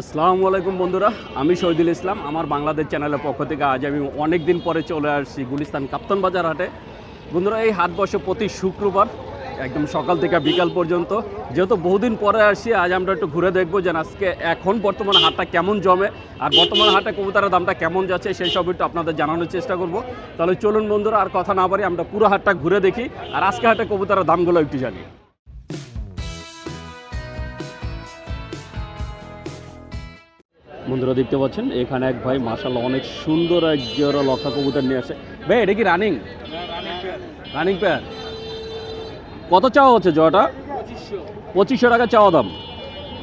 আসসালামু আলাইকুম বন্ধুরা, আমি শহীদুল ইসলাম, আমার বাংলাদেশ চ্যানেলের পক্ষ থেকে আজ আমি অনেক দিন পরে চলে আসছি গুলিস্তান কাপ্তান বাজার হাটে। বন্ধুরা, এই হাট বসে প্রতি শুক্রবার, একদম সকাল থেকে বিকাল পর্যন্ত, যেহেতু বহুদিন পরে আসছি, আজ আমরা একটু ঘুরে দেখব যে আজকে এখন বর্তমানে হাটটা কেমন জমে, আর বর্তমানে হাটে কবুতরের দামটা কেমন যাচ্ছে, সেই সব একটু আপনাদের জানানোর চেষ্টা করব। তাহলে চলুন বন্ধুরা, আর কথা না পারি আমরা পুরো হাটটা ঘুরে দেখি, আর আজকে হাটে কবুতরের দামগুলো একটু জানি। বন্ধুরা দেখতে পাচ্ছেন এখানে এক ভাই মাসাল্লাহ অনেক সুন্দর এক জোড়া লক্ষা কবুতর নিয়ে আসে। ভাই এটা কি রানিং রানিং প্যার কত চাওয়া হচ্ছে জোড়াটা? পঁচিশশো টাকা চাওয়া দাম।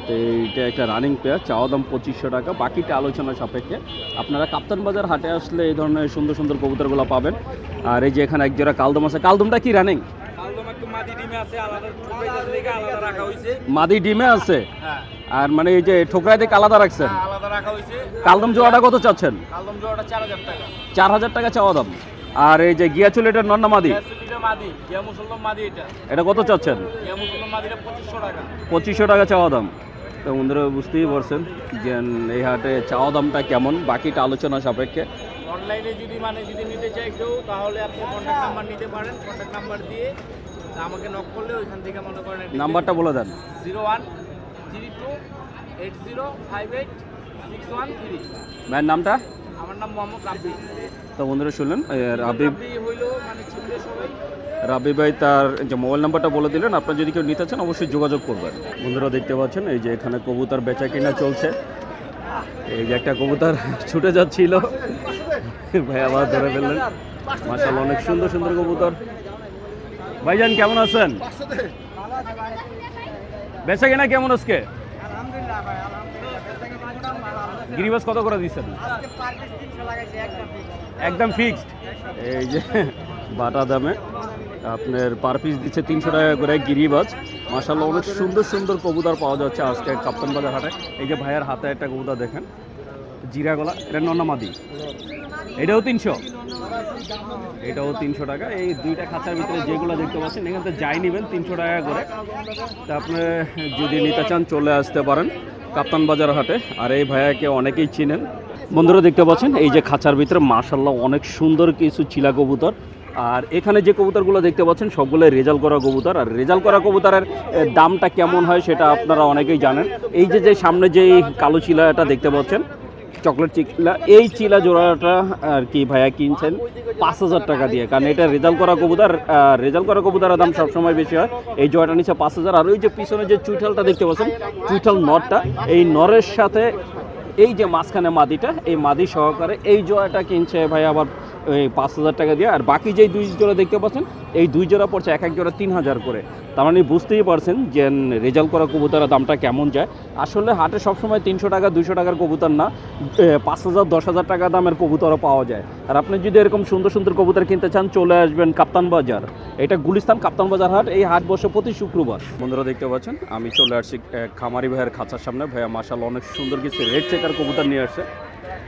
তো এইটা একটা রানিং পেয়ার চাওয়া দাম পঁচিশশো টাকা। বাকিটা আলোচনা সাপেক্ষে। আপনারা কাপ্তান বাজার হাটে আসলে এই ধরনের সুন্দর সুন্দর কবুতরগুলো পাবেন। আর এই যে এখানে এক জোড়া কালদম আছে। কালদমটা কি রানিং মাদি ডিমে আছে থেকে আর মানে এই যে ঠোকরাই দিকে আলাদা রাখছেন? হ্যাঁ, আলাদা রাখা হয়েছে। কালদম জোড়াটা কত চাচ্ছেন? কালদম জোড়াটা চার হাজার টাকা। চার হাজার টাকা চাওয়া দাম। আর এই যে গিয়াচুল এটার নন্না মাদি? গ্যাসুলিটা মাদি গিয়া মুসলমান মাদি এটা। এটা কত চাচ্ছেন? গিয়া পঁচিশশো টাকা। চাওয়া দাম। তো বন্ধুরা বুঝতেই পারছেন যে এই হাটে চাওয়া দামটা কেমন বাকিটা আলোচনা সাপেক্ষে। অনলাইনে যদি মানে যদি নিতে চাই কেউ তাহলে আপনি কন্ট্যাক্ট নাম্বার নিতে পারেন। কন্ট্যাক্ট নাম্বার দিয়ে আমাকে নক করলে ওইখান থেকে মনে করেন নাম্বারটা বলে দেন। Zero one three two eight zero five eight six one three. ভাইয়ের নামটা? আমার নাম মোহাম্মদ রাব্বি। তো বন্ধুরা শুনলেন রাব্বি হইল মানে চিনলে সবাই। রাবি ভাই তার যে মোবাইল নাম্বারটা বলে দিলেন আপনার যদি কেউ নিতে চান অবশ্যই যোগাযোগ করবেন। বন্ধুরা দেখতে পাচ্ছেন এই যে এখানে কবুতর বেচা কিনা চলছে। এই যে একটা কবুতর ছুটে যাচ্ছিল। ভাই আবার ধরে ফেললেন। মাসাল অনেক সুন্দর সুন্দর কবুতর। ভাইজান কেমন আছেন? বেচা কেনা কেমন আজকে? গিরিবাস কত করে দিচ্ছেন আজকে পার পিস 300 লাগাইছে একদম একদম ফিক্সড এই যে বাটা দামে আপনার পার পিস দিচ্ছে তিনশো টাকা করে গিরিবাজ মাসাল্লাহ অনেক সুন্দর সুন্দর কবুতর পাওয়া যাচ্ছে আজকে কাপ্তান বাজার হাটে। এই যে ভাইয়ের হাতে একটা কবুতর দেখেন। জিরা গলা, এটা নন্নামাদি এটাও তিনশো? এটাও তিনশো টাকা। এই দুইটা খাঁচার ভিতরে যেগুলো দেখতে পাচ্ছেন, এখান থেকে যাই নেবেন তিনশো টাকা করে। তা আপনি যদি নিতে চান, চলে আসতে পারেন কাপ্তান বাজার হাটে। আর এই ভাইয়াকে অনেকেই চিনেন। বন্ধুরা দেখতে পাচ্ছেন, এই যে খাঁচার ভিতরে মাশাল্লাহ অনেক সুন্দর কিছু চিলা কবুতর। আর এখানে যে কবুতরগুলো দেখতে পাচ্ছেন সবগুলো রেজাল্ট করা কবুতর। আর রেজাল্ট করা কবুতরের দামটা কেমন হয় সেটা আপনারা অনেকেই জানেন। এই যে যে সামনে যে কালো চিলাটা দেখতে পাচ্ছেন চকলেট চিলা এই চিলা জোড়াটা আর কি ভাইয়া কিনছেন পাঁচ হাজার টাকা দিয়ে। কারণ এটা রেজাল্ট করা কবুতর রেজাল্ট করা কবুতরের দাম সবসময় বেশি হয়। এই জোড়াটা নিচ্ছে পাঁচ হাজার। আর ওই যে পিছনে যে চুইঠালটা দেখতে পাচ্ছেন, চুইঠাল নটটা, এই নরের সাথে এই যে মাঝখানে মাদিটা, এই মাদি সহকারে এই জোড়াটা কিনছে ভাই আবার এই পাঁচ হাজার টাকা দিয়ে। আর বাকি যেই দুই জোড়া দেখতে পাচ্ছেন, এই দুই জোড়া পড়ছে এক এক জোড়া তিন হাজার করে। তার মানে বুঝতেই পারছেন যে রেজাল্ট করা কবুতরের দামটা কেমন যায়। আসলে হাটে সবসময় তিনশো টাকা দুশো টাকার কবুতর না পাঁচ হাজার দশ হাজার টাকা দামের কবুতরও পাওয়া যায়। আর আপনি যদি এরকম সুন্দর সুন্দর কবুতর কিনতে চান চলে আসবেন কাপ্তান বাজার। এটা গুলিস্তান কাপ্তান বাজার হাট এই হাট বসে প্রতি শুক্রবার। বন্ধুরা দেখতে পাচ্ছেন আমি চলে আসছি খামারি ভাইয়ের খাঁচার সামনে। ভাইয়া মাসাল অনেক সুন্দর কিছু রেড চেকার কবুতর নিয়ে আসছে।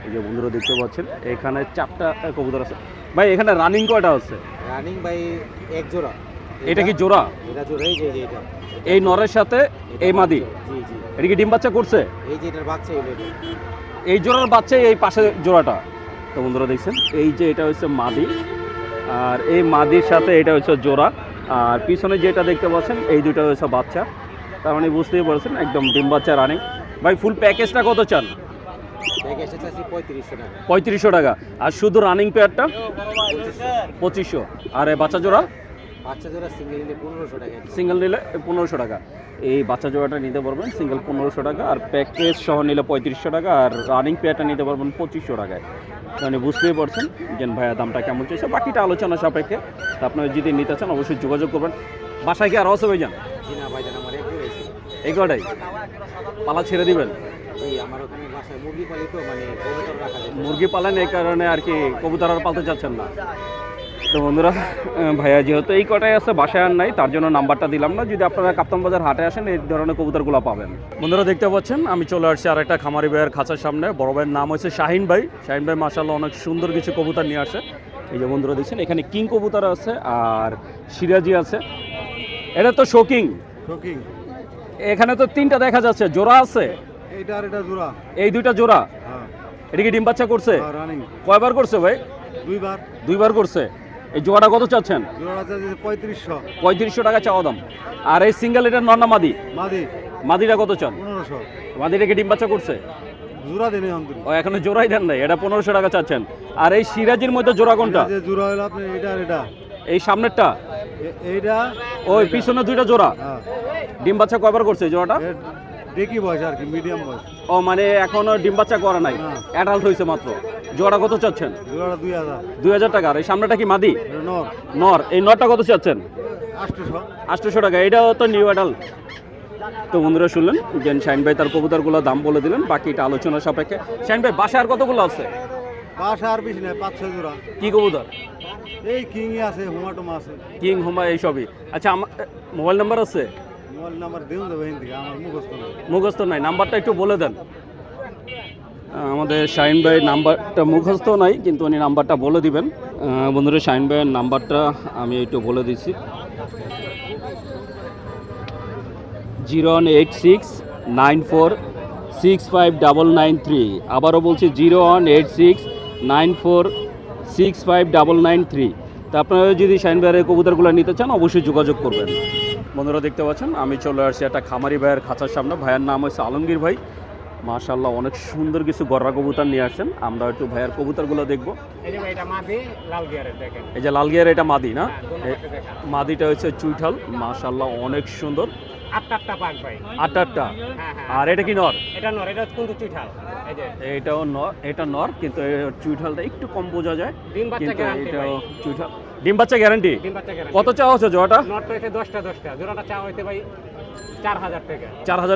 এই যে বন্ধুরা দেখতে পাচ্ছেন এখানে চারটা কবুতর আছে। ভাই এখানে রানিং কয়টা আছে? রানিং ভাই এক জোড়া। এটা কি জোড়া? এটা এই যে এটা। এই নরের সাথে এই মাদি? জি জি। এটা কি ডিম বাচ্চা করছে? এই যে এটার বাচ্চা এই জোড়ার বাচ্চা এই পাশে জোড়াটা। তো বন্ধুরা দেখছেন এই যে এটা হচ্ছে মাদি আর এই মাদির সাথে এটা হচ্ছে জোড়া। আর পিছনে যেটা দেখতে পাচ্ছেন এই দুটো হচ্ছে বাচ্চা। তার মানে বুঝতেই পারছেন একদম ডিম বাচ্চা রানিং ভাই ফুল প্যাকেজটা কত চান? পঁয়ত্রিশশো টাকা। আর শুধু রানিং পেয়ারটা পঁচিশশো। আর এই বাচ্চা জোড়া? বাচ্চা জোড়া সিঙ্গেল নিলে পনেরোশো টাকা সিঙ্গেল নিলে পনেরোশো টাকা। এই বাচ্চা জোড়াটা নিতে পারবেন সিঙ্গেল পনেরোশো টাকা আর প্যাকেজ সহ নিলে পঁয়ত্রিশশো টাকা আর রানিং পেয়ারটা নিতে পারবেন পঁচিশশো টাকায়। মানে বুঝতেই পারছেন যে ভাইয়া দামটা কেমন চাইছে। বাকিটা আলোচনা সাপেক্ষে। তা আপনারা যদি নিতে চান অবশ্যই যোগাযোগ করবেন। বাসায় কি আর অসবে যান এই কটাই? পালা ছেড়ে দিবেন? মানে মুরগি পালেন এই কারণে আর কি কবুতর আর পালতে চাচ্ছেন না। তো বন্ধুরা ভাইয়া যেহেতু এই কটাই আছে বাসায় আর নাই তার জন্য নাম্বারটা দিলাম না। যদি আপনারা কাপ্তান বাজার হাটে আসেন এই ধরনের কবুতরগুলো পাবেন। বন্ধুরা দেখতে পাচ্ছেন আমি চলে আসছি আর একটা খামারি ভাইয়ের খাঁচার সামনে। বড় ভাইয়ের নাম হচ্ছে শাহিন ভাই। শাহিন ভাই মাসাল্লাহ অনেক সুন্দর কিছু কবুতর নিয়ে আসে। এই যে বন্ধুরা দেখছেন এখানে কিং কবুতর আছে আর সিরাজি আছে। এটা তো শোকিং। শোকিং। এখানে তো তিনটা দেখা যাচ্ছে জোড়া আছে? এটা আর এটা জোড়া। এই দুইটা জোড়া? হ্যাঁ। এটা কি ডিম বাচ্চা করছে? রানিং কয়বার করছে ভাই? দুইবার। দুইবার করছে? এই জোড়াটা কত চাচ্ছেন? পঁয়ত্রিশশো। পঁয়ত্রিশশো টাকা চাওয়া দাম। আর এই সিঙ্গেল এটা নর না মাদি? মাদি। মাদিটা কত চান? পনেরোশো। মাদিটা কি ডিম বাচ্চা করছে? জোড়া দেনে ও এখনও জোড়াই দেন নাই এটা পনেরোশো টাকা চাচ্ছেন। আর এই সিরাজির মধ্যে জোড়া কোনটা? জোড়া হলো আপনি এটা এটা। এই সামনেরটা? এইটা। ওই পিছনে দুইটা জোড়া? হ্যাঁ। ডিম বাচ্চা কয়বার করছে জোড়াটা? ডেকি বয়স আর কি মিডিয়াম বয়স। ও মানে এখনও ডিম বাচ্চা করে নাই। অ্যাডাল্ট হয়েছে মাত্র। জোড়া কত চাচ্ছেন? জোড়াটা দুই হাজার। দুই হাজার টাকা। আর এই সামনেটা কি মাদি? নর। নর। এই নরটা কত চাচ্ছেন? আটশোশো। আটশোশো টাকা। এটাও তো নিউ অ্যাডাল্ট তো বন্ধুরা শুনলেন? যে শাইন ভাই তার কবুতরগুলো দাম বলে দিলেন বাকিটা আলোচনা সাপেক্ষে। শাইন ভাই বাসায় আর কতগুলো আছে? পাঁচ আর বেশি নাই পাঁচ ছয় জোড়া। কি কবুতর? এই কিংই আছে আছে। কিং হুমা এইসবই। আচ্ছা আমার মোবাইল নাম্বার আছে? মুখস্থ নাই। নাম্বারটা একটু বলে দেন। আমাদের শাহিন ভাই নাম্বারটা মুখস্থ নাই, কিন্তু উনি নাম্বারটা বলে দিবেন। বন্ধুরা, শাহিন ভাইয়ের নাম্বারটা আমি একটু বলে দিচ্ছি। Zero one eight six nine four six five double nine three. আবারও বলছি zero one eight six nine four six five double nine three. তা আপনারা যদি শাহিন ভাইয়ের কবুতরগুলো নিতে চান, অবশ্যই যোগাযোগ করবেন। বন্ধুরা দেখতে পাচ্ছেন আমি চলে আসছি একটা খামারি ভাইয়ের খাঁচার সামনে। ভাইয়ের নাম হচ্ছে আলমগীর ভাই। মাশাল্লাহ অনেক সুন্দর কিছু গররা কবুতর নিয়ে আসছেন। আমরা একটু ভাইয়ের কবুতরগুলো দেখব। এই যে ভাই এটা মাদি লাল গিয়ার এটা মাদি না? হ্যাঁ। মাদিটা হচ্ছে চুইঠাল। মাশাল্লাহ অনেক সুন্দর। আটটা হ্যাঁ হ্যাঁ আর এটা কি নর? এটা নর এটা কিন্তু চুইঠাল। এটাও নর এটা নর কিন্তু চুইঠালটা একটু কম বোঝা যায়। কিন্তু এটাও চুইঠাল। ডিম বাচ্চা গ্যারান্টি কত চাওয়া হচ্ছে নট রয়েছে দশটা দশটা। জোড়াটা চা হইতে ভাই চার হাজার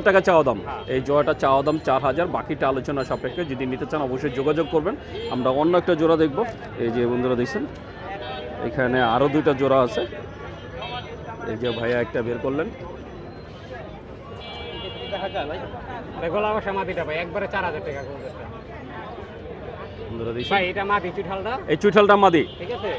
টাকা। চাওয়া দাম। হ্যাঁ। এই জোড়াটা চাওয়া দাম চার হাজার। বাকিটা আলোচনা সাপেক্ষে যদি নিতে চান অবশ্যই যোগাযোগ করবেন। আমরা অন্য একটা জোড়া দেখব। এই যে বন্ধুরা দেখছেন এখানে আরও দুইটা জোড়া আছে। এই যে ভাইয়া একটা বের করলেন। এই চুইঠালটা মাদি ঠিক আছে?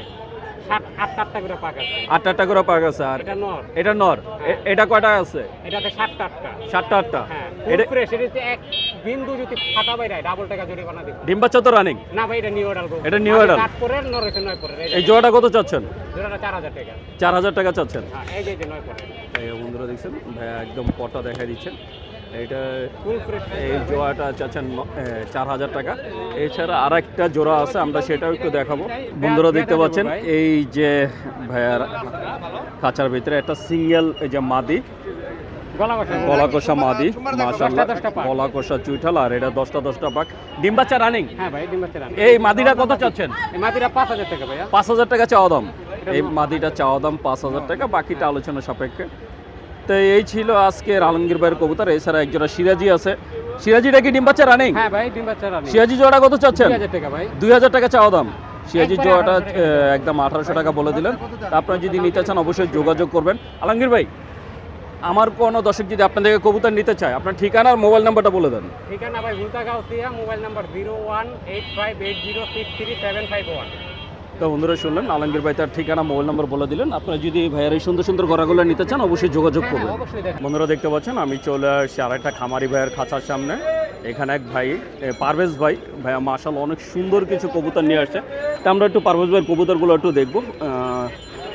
আটটা আটটা করে পাক আছে। আটটা আটটা করে পাক আছে আর এটা নর। এটা নর। এ- এটা কয়টা আছে? এটাতে সাতটা আটটা। সাতটা আটটা। হ্যাঁ এটা ফ্রেশ এটাতে এক বিন্দু যদি ফাটা বাইরে ডাবল টাকা জরিমানা দিব। ডিম বাচ্চা তো রানিং না ভাই এটা নিউ অর্ডার এটা new order? আট পরে নর হয়েছে নয় পরে এই জোড়াটা কত চাচ্ছেন? জোড়াটা টাকা। চাচ্ছেন। হ্যাঁ এই যে নয় পরে এই বন্ধুরা দেখছেন একদম পটা দেখা দিচ্ছেন। ফ্রেশ এই জোড়াটা চাচ্ছেন চার হাজার টাকা। এছাড়া আর একটা জোড়া আছে আমরা সেটাও একটু দেখাবো। বন্ধুরা দেখতে পাচ্ছেন এই যে ভাইয়ার খাঁচার ভিতরে একটা সিঙ্গেল এই যে মাদি চুইঠাল আর এটা দশটা দশটা পাক। ডিম বাচ্চা রানিং? হ্যাঁ ভাই ডিম বাচ্চা রান। এই মাদিটা কত চাচ্ছেন? এই টাকা ভাইয়া। চাওয়া দাম। এই মাদিটা চাওয়া দাম পাঁচ হাজার টাকা বাকিটা আলোচনা সাপেক্ষে। তো এই ছিল আজকের আলমগীর ভাইয়ের কবুতর এছাড়া একজোড়া সিরাজি আছে। সিরাজিটা কি ডিম বাচ্চা রানিং? হ্যাঁ ভাই ডিম বাচ্চা রান। সিরাজি জোড়া কত চাচ্ছেন? দুই হাজার টাকা ভাই। দুই হাজার টাকা চাওয়া দাম। সিরাজি জোড়াটা 1800 একদম আঠারোশো টাকা বলে দিলেন। তা আপনারা যদি নিতে চান অবশ্যই যোগাযোগ করবেন। আলমগীর ভাই আমার কোনো দর্শক যদি আপনাদের থেকে কবুতর নিতে চায় আপনার ঠিকানা আর মোবাইল নাম্বারটা বলে দেন। ঠিকানা ভাই Bhulta Gausia mobile number zero one eight five eight zero six three seven five one. তো বন্ধুরা শুনলেন, আলমগীর ভাই তার ঠিকানা, মোবাইল নাম্বার বলে দিলেন। আপনারা যদি ভাইয়ের এই সুন্দর সুন্দর গড়াগুলো নিতে চান, অবশ্যই যোগাযোগ করবেন। বন্ধুরা দেখতে পাচ্ছেন, আমি চলে আসছি আরেকটা খামারি ভাইয়ের খাঁচার সামনে। এখানে এক ভাই পারভেজ ভাই। ভাইয়া মার্শাল অনেক সুন্দর কিছু কবুতর নিয়ে আসছে। তা আমরা একটু পারভেজ ভাইয়ের কবুতরগুলো একটু দেখব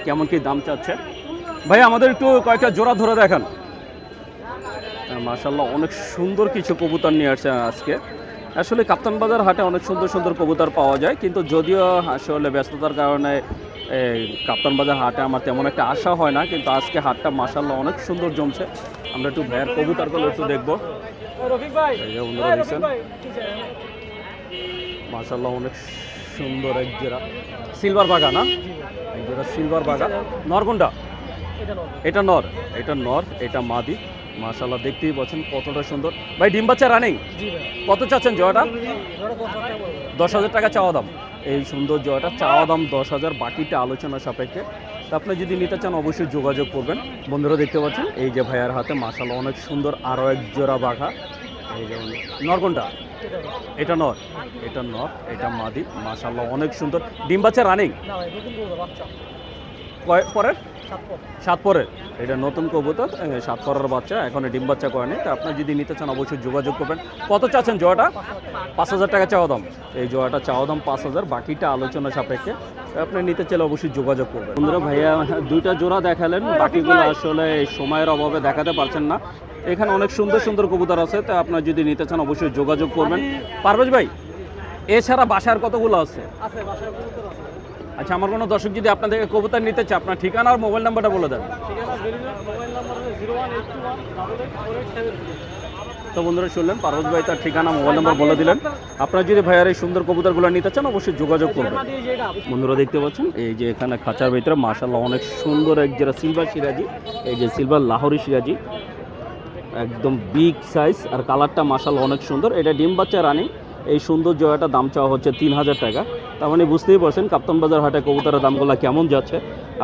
কেমন কি দাম চাচ্ছে। ভাই আমাদের একটু কয়েকটা জোড়া ধরে দেখান। মার্শাল্লাহ অনেক সুন্দর কিছু কবুতর নিয়ে আসছে আজকে। আসলে কাপ্তান বাজার হাটে অনেক সুন্দর সুন্দর কবুতর পাওয়া যায় কিন্তু যদিও আসলে ব্যস্ততার কারণে কাপ্তান বাজার হাটে আমার তেমন একটা আশা হয় না কিন্তু আজকে হাটটা মার্শাল্লাহ অনেক সুন্দর জমছে। আমরা একটু ভাইয়ের কবুতরগুলো একটু দেখব। মার্শাল্লাহ অনেক সুন্দর এক জোড়া। সিলভার বাগা না? এক জোড়া সিলভার বাগা। নর কোনটা এটা নর? এটা নর এটা মাদি। মার্শাল্লাহ দেখতেই পাচ্ছেন কতটা সুন্দর। ভাই ডিম বাচ্চা রানিং? কত চাচ্ছেন জয়টা? দশ হাজার টাকা চাওয়া দাম। এই সুন্দর জয়টা চাওয়া দাম দশ হাজার বাকিটা আলোচনা সাপেক্ষে। তা আপনি যদি নিতে চান অবশ্যই যোগাযোগ করবেন। বন্ধুরা দেখতে পাচ্ছেন এই যে ভাইয়ার হাতে মার্শাল্লাহ অনেক সুন্দর আরও এক জোড়া বাঘা। এই যে নর কোনটা? এটা নর। এটা নর এটা মাদি। মাশাল্লাহ অনেক সুন্দর। ডিম বাচ্চা রানিং? পরের? সাত পরের। এটা নতুন কবুতর সাত পরের বাচ্চা এখন ডিম বাচ্চা করেনি তা আপনি যদি নিতে চান অবশ্যই যোগাযোগ করবেন। কত চাচ্ছেন জোয়াটা? পাঁচ হাজার টাকা চাওয়া দাম। এই জোয়াটা চাওয়া দাম পাঁচ হাজার বাকিটা আলোচনা সাপেক্ষে। আপনি নিতে চাইলে অবশ্যই যোগাযোগ করবেন। বন্ধুরা ভাইয়া দুইটা জোড়া দেখালেন। বাকিগুলো আসলে সময়ের অভাবে দেখাতে পারছেন না। এখানে অনেক সুন্দর সুন্দর কবুতর আছে। তা আপনার যদি নিতে চান অবশ্যই যোগাযোগ করবেন। পারভেজ ভাই এছাড়া বাসার কতগুলো আছে? আছে বাসায় কবুতর আছে। আচ্ছা আমার কোনো দর্শক যদি আপনাদের কবুতর নিতে চায় আপনার ঠিকানা আর মোবাইল নাম্বারটা বলে দেন। তো বন্ধুরা শুনলেন পারভেজ ভাই তার ঠিকানা মোবাইল নাম্বার বলে দিলেন। আপনারা যদি ভাইয়ার এই সুন্দর কবুতরগুলো নিতে চান অবশ্যই যোগাযোগ করবেন। বন্ধুরা দেখতে পাচ্ছেন এই যে এখানে খাঁচার ভিতরে মাশাল্লাহ অনেক সুন্দর এক যেটা সিলভার সিরাজি এই যে সিলভার লাহোরি সিরাজি। একদম বিগ সাইজ আর কালারটা মাশাল্লাহ অনেক সুন্দর। এটা ডিম বাচ্চা রানি এই সুন্দর জয়াটা দাম চাওয়া হচ্ছে তিন হাজার টাকা। তার মানে বুঝতেই পারছেন কাপ্তান বাজার হাটে কবুতরের দামগুলো কেমন যাচ্ছে।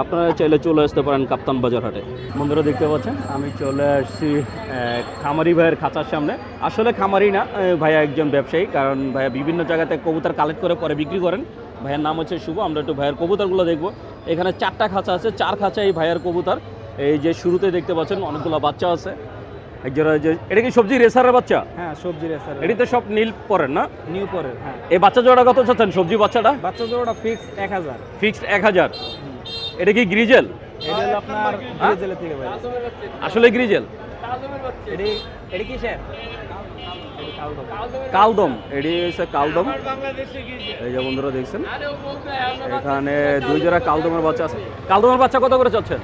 আপনারা চাইলে চলে আসতে পারেন কাপ্তান বাজার হাটে। বন্ধুরা দেখতে পাচ্ছেন, আমি চলে আসছি খামারি ভাইয়ের খাঁচার সামনে। আসলে খামারি না ভাইয়া একজন ব্যবসায়ী, কারণ ভাইয়া বিভিন্ন জায়গাতে কবুতর কালেক্ট করে, পরে বিক্রি করেন। ভাইয়ের নাম হচ্ছে শুভ, আমরা একটু ভাইয়ের কবুতরগুলো দেখব। এখানে চারটা খাঁচা আছে, চার খাঁচা এই ভাইয়ের কবুতর। এই যে শুরুতে দেখতে পাচ্ছেন, অনেকগুলো বাচ্চা আছে। এটা কি সবজি রেসারের বাচ্চা? হ্যাঁ সবজি রেসার এটি সব নীল পরেন না? নিউ পরে হ্যাঁ। এই বাচ্চা জোড়া কত চাচ্ছেন? সবজি বাচ্চাটা? বাচ্চা জোড়াটা ফিক্স এক হাজার। ফিক্সড এক হাজার। এটা কি গ্রিজেল? এটা হলো আপনার থেকে আসলে গ্রিজেল। এটি এটি কি স্যার কালদম এটি হচ্ছে কালদম এই যে বন্ধুরা দেখছেন এখানে দুই জোড়া কালদমের বাচ্চা আছে। কালদমের বাচ্চা কত করে চাচ্ছেন?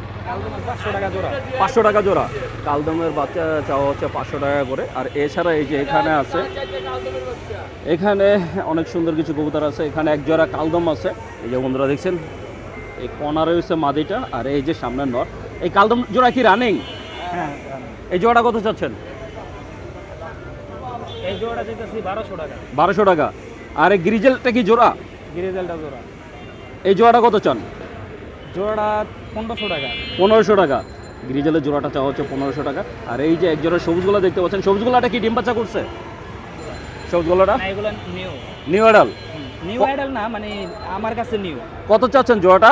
পাঁচশো টাকা জোড়া। পাঁচশো টাকা জোড়া। কালদমের বাচ্চা চাওয়া হচ্ছে পাঁচশো টাকা করে। আর এছাড়া এই যে এখানে আছে এখানে অনেক সুন্দর কিছু কবুতর আছে। এখানে এক জোড়া কালদম আছে। এই যে বন্ধুরা দেখছেন এই কর্নার রয়েছে মাদিটা আর এই যে সামনের নর। এই কালদম জোড়া কি রানিং হ্যাঁ এই জোড়াটা কত চাচ্ছেন? যেতেছি বারোশো টাকা। বারোশো টাকা। আর এই গ্রিজেলটা কি জোড়া? গ্রিজেলটা জোড়া। এই জোড়াটা কত চান? জোড়াটা পনেরোশো টাকা। পনেরোশো টাকা। গ্রিজেলের জোড়াটা চাওয়া হচ্ছে পনেরোশো টাকা। আর এই যে এক জোড়া সবুজগুলো দেখতে পাচ্ছেন সবুজগুলাটা কি ডিম বাচ্চা করছে? সবুজগুলোটা? না এগুলো নিউ নিউ অ্যাডাল নিউ আইডাল না মানে আমার কাছে নিউ কত চাচ্ছেন জোড়াটা?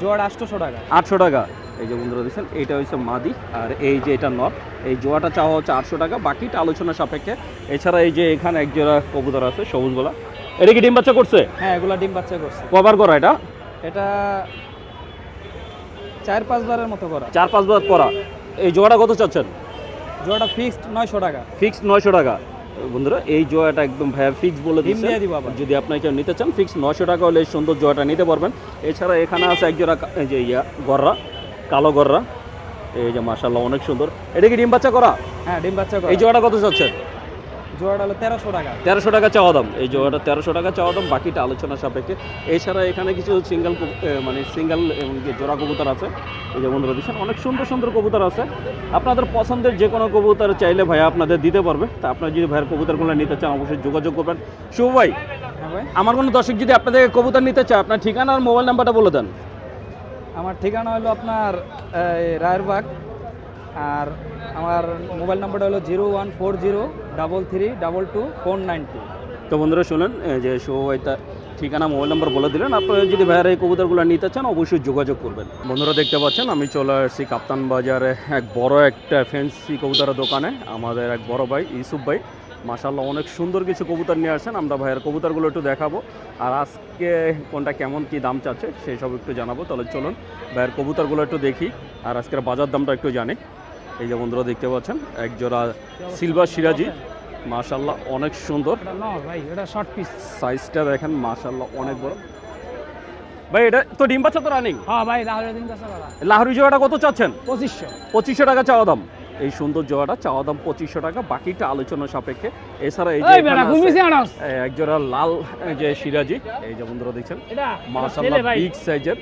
জোড়া আটশোশো টাকা। আটশো টাকা। এই যে বন্ধুরা দেখছেন এইটা হচ্ছে মাদি আর এই যে এটা নট এই জোড়াটা চাওয়া হচ্ছে আটশো টাকা বাকিটা আলোচনা সাপেক্ষে। এছাড়া এই যে এখানে এক জোড়া কবুতর আছে সবুজগুলা এটা কি ডিম বাচ্চা করছে? হ্যাঁ এগুলো ডিম বাচ্চা করছে। কবার করা এটা? এটা চার পাঁচবারের মতো করা। চার পাঁচ বার করা। এই জোড়াটা কত চাচ্ছেন? জোড়াটা ফিক্সড নয়শো টাকা। ফিক্সড নয়শো টাকা। বন্ধুরা এই জোয়াটা একদম ভাইয়া ফিক্স বলে দিচ্ছে। যদি আপনার কেউ নিতে চান ফিক্স নয়শো টাকা হলে সুন্দর জোয়াটা নিতে পারবেন। এছাড়া এখানে আছে এক জোড়া এই যে ইয়া গররা। কালো গররা। এই যে মাশাল্লাহ অনেক সুন্দর। এটা কি ডিম বাচ্চা করা? হ্যাঁ ডিম বাচ্চা করা। এই জোয়াটা কত চাচ্ছেন? জোড়াটা হলো তেরোশো টাকা। তেরোশো টাকা চাওয়া দাম। এই জোয়াটা তেরোশো টাকা চাওয়া দাম বাকিটা আলোচনা সাপেক্ষে। এছাড়া এখানে কিছু সিঙ্গেল মানে সিঙ্গেল জোড়া কবুতর আছে এই যে বন্ধুরা দিচ্ছেন অনেক সুন্দর সুন্দর কবুতর আছে। আপনাদের পছন্দের যে কোনো কবুতর চাইলে ভাইয়া আপনাদের দিতে পারবে। তা আপনারা যদি ভাইয়ের কবুতরগুলো নিতে চান অবশ্যই যোগাযোগ করবেন। শুভ ভাই হ্যাঁ ভাই। আমার কোনো দর্শক যদি আপনাদের কবুতর নিতে চায় আপনার ঠিকানা আর মোবাইল নাম্বারটা বলে দেন। আমার ঠিকানা হলো আপনার রায়েরবাগ, আর আমার মোবাইল নাম্বারটা হলো zero one four zero double three double two four nine two. তো বন্ধুরা শুনেন যে শুভ ভাই তার ঠিকানা, মোবাইল নাম্বার বলে দিলেন। আপনারা যদি ভাইয়ার এই কবুতরগুলো নিতে চান, অবশ্যই যোগাযোগ করবেন। বন্ধুরা দেখতে পাচ্ছেন, আমি চলে আসছি কাপ্তান বাজারে এক বড় একটা ফ্যান্সি কবুতরের দোকানে, আমাদের এক বড় ভাই, ইউসুফ ভাই। মাশাল্লাহ অনেক সুন্দর কিছু কবুতর নিয়ে আসেন। আমরা ভাইয়ের কবুতরগুলো একটু দেখাবো। আর আজকে কোনটা কেমন কি দাম চাচ্ছে সেই সব একটু জানাব। তাহলে চলুন ভাইয়ের কবুতরগুলো একটু দেখি। আর আজকের বাজার দামটা একটু জানি। এই যে বন্ধুরা দেখতে পাচ্ছেন এক জোড়া সিলভার সিরাজি। মাশাল্লাহ অনেক সুন্দর। ভাই এটা পিস সাইজটা দেখেন মাশাল্লাহ অনেক বড়। ভাই এটা তো ডিম তো রানিং? হ্যাঁ ভাই। লাহরি জোড়াটা কত চাচ্ছেন? পঁচিশশো। পঁচিশশো টাকা চাওয়া দাম। এই সুন্দর জোড়াটা চাওয়া দাম পঁচিশশো টাকা বাকিটা আলোচনা সাপেক্ষে। এছাড়া এই যে এক জোড়া লাল যে সিরাজি এই যে বন্ধুরা দেখছেন বিগ সাইজের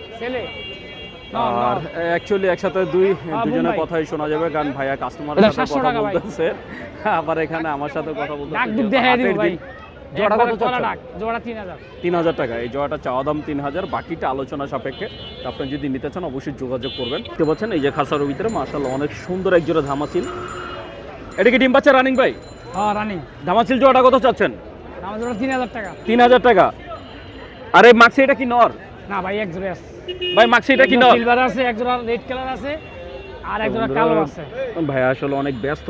আর অ্যাকচুয়ালি একসাথে দুই দুজনের কথাই শোনা যাবে কারণ ভাইয়া কাস্টমারের সাথে কথা বলতেছে। আবার এখানে আমার সাথে কথা বলতেছে ডাক বুক যেহেতু দেখাই দিব হাটের ভাই দিন। জোড়া কত জোড়া তিন হাজার। তিন হাজার টাকা এই জোড়াটা চাওয়া দাম তিন হাজার বাকিটা আলোচনা সাপেক্ষে। আপনি যদি নিতে চান অবশ্যই যোগাযোগ করবেন। দেখতে পাচ্ছেন এই যে খাসার ভিতরে মার্শাল অনেক সুন্দর এক জোড়া ধামাচিল। এটা কি ডিম রানিং ভাই? হ্যাঁ রানি। ধামাচিল জোড়াটা কত চাচ্ছেন? তিন হাজার টাকা। তিন হাজার টাকা। আর মাক্সি এটা কি নর? না ভাই এক জোড়া আছে। ভাই কি নর? সিলভার আছে এক জোড়া রেড কালার আছে আর এক জোড়া কালো আছে। ভাই আসলে অনেক ব্যস্ত।